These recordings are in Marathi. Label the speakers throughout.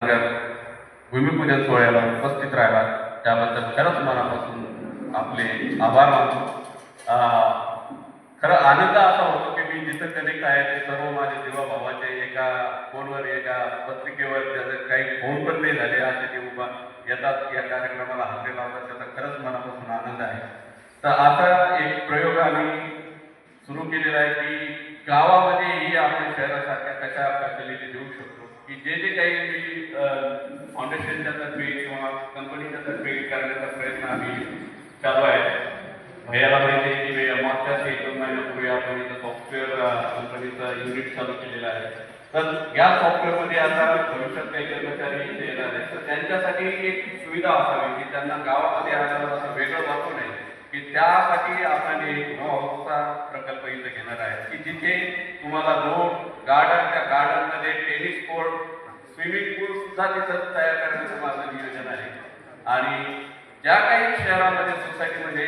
Speaker 1: भूमिपूजन सोहळ्याला उपस्थित राहिला त्याबद्दल खरंच मनापासून आपले आभार मानतो. खरं आनंद असा होतो की मी जिथं कनेक्ट आहे ते सर्व माझे जीवाभावाचे एका फोनवर एका पत्रिकेवर त्याचे काही फोन पण नाही झाले. असे ते उभा येतात या कार्यक्रमाला हजरी लावतात. त्याचा खरंच मनापासून आनंद आहे. तर आता एक प्रयोग आम्ही सुरू केलेला आहे की गावामध्ये ही आपण शहरासारख्या कशा फॅसिलिटी देऊ शकतो? की जे जे काही मी फाउंडेशनच्या तर्फे किंवा कंपनीच्या तर्फे करण्याचा प्रयत्न आम्ही चालू आहे. भैयाला माहिती आहे की मी मागच्याच एक दोन महिन्यापूर्वी आपण इथं सॉफ्टवेअर कंपनीचं युनिट चालू केलेलं आहे. तर या सॉफ्टवेअरमध्ये आता भविष्यात काही कर्मचारी इथे येणार आहेत. तर त्यांच्यासाठी एक सुविधा असावी की त्यांना गावामध्ये आल्यावर असं वेगळं वाटू नये की त्यासाठी आपण एक नो प्रकल्प इथं घेणार आहे. की जिथे तुम्हाला रोड गार्डन त्या garden tennis court swimming pool सुद्धा तिथं तयार करण्याचं माझं नियोजन आहे. आणि ज्या काही शहरामध्ये सोसायटीमध्ये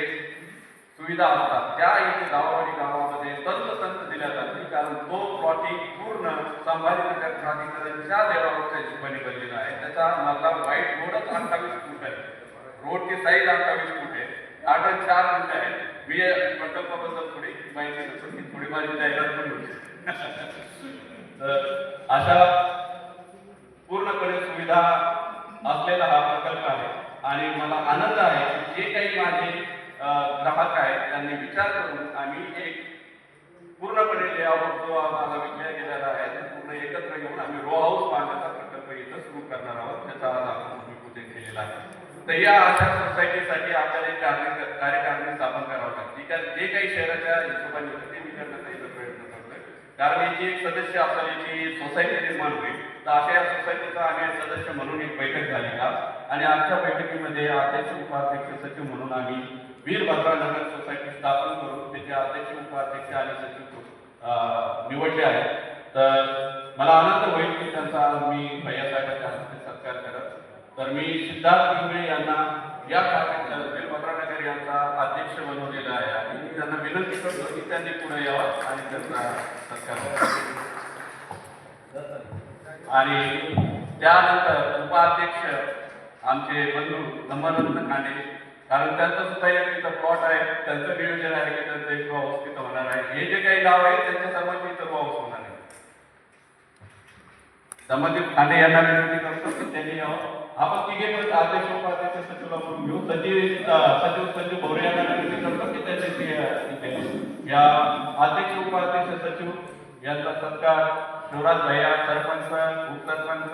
Speaker 1: सुविधा असतात त्या इथे गावावाडी गावामध्ये तंतोतंत दिल्या जातील कारण तो प्लॉटिंग पूर्ण संभाजीनगर प्राधिकरणच्या लेवलच्या हिशोबाने बनलेला आहे. त्याचा माझा वाईट रोडच अठ्ठावीस फूट आहे. रोडची साईज अठ्ठावीस फूट आहे. आठ चार फूट आहे. मी प्रकल्पाबद्दल थोडी माहिती देतो थोडी माझी जाहिरात पण होती. तर अशा पूर्णपणे सुविधा असलेला हा प्रकल्प आहे. आणि मला आनंद आहे जे काही माझे ग्राहक आहेत त्यांनी विचार करून आम्ही एक पूर्णपणे लेआउट जो आम्हाला विचार केलेला आहे ते पूर्ण एकत्र घेऊन आम्ही रो हाऊस बांधण्याचा प्रकल्प इथं सुरू करणार आहोत. त्याचा आज आपण भूमिपूजन केलेलं आहे. तर या अशा सोसायटीसाठी आपल्याला एक कार्य कार्यकारिणी स्थापन करावं लागते कारण जे काही शहराच्या हिशोबाने होतं ते मी करण्याचा इथं प्रयत्न करतोय कारण याची एक सदस्य आपल्याला याची सोसायटी निर्माण होईल. तर अशा या सोसायटीचा आम्ही सदस्य म्हणून एक बैठक झाली का आणि आजच्या बैठकीमध्ये अध्यक्ष उपाध्यक्ष सचिव म्हणून आम्ही वीरभद्रा नगर सोसायटी स्थापन करून त्याचे अध्यक्ष उपाध्यक्ष आणि सचिव निवडले आहेत. तर मला आनंद होईल की त्यांचा मी भैयासाहेबांच्या हस्ते सत्कार करत. तर मी सिद्धार्थ इंगळे यांना या कार्यक्रमात वीरभद्रा नगर यांचा अध्यक्ष बनवलेला आहे. त्यांना विनंती करतो की त्यांनी पुढे यावं आणि त्यांचा सत्कार आणि त्यानंतर उपाध्यक्ष आमचे बंधू धम्मानंद कांडे कारण त्यांचं सुद्धा एक तिथं प्लॉट आहे त्यांचं नियोजन आहे की त्यांचं एक हाऊस तिथं होणार आहे. हे जे काही गाव आहे त्यांच्या सर्वांचे इथं हाऊस होणार आहे. संबंधित खांडे यांना विनंती करतो की त्यांनी यावं. आपण तिघे पण अध्यक्ष उपाध्यक्ष सचिवला बोलून घेऊ सचिव सचिव सचिव भोरे यांना विनंती करतो की त्याचे या अध्यक्ष उपाध्यक्ष सचिव यांचा सत्कार शिवराज भैया सरपंच उपसरपंच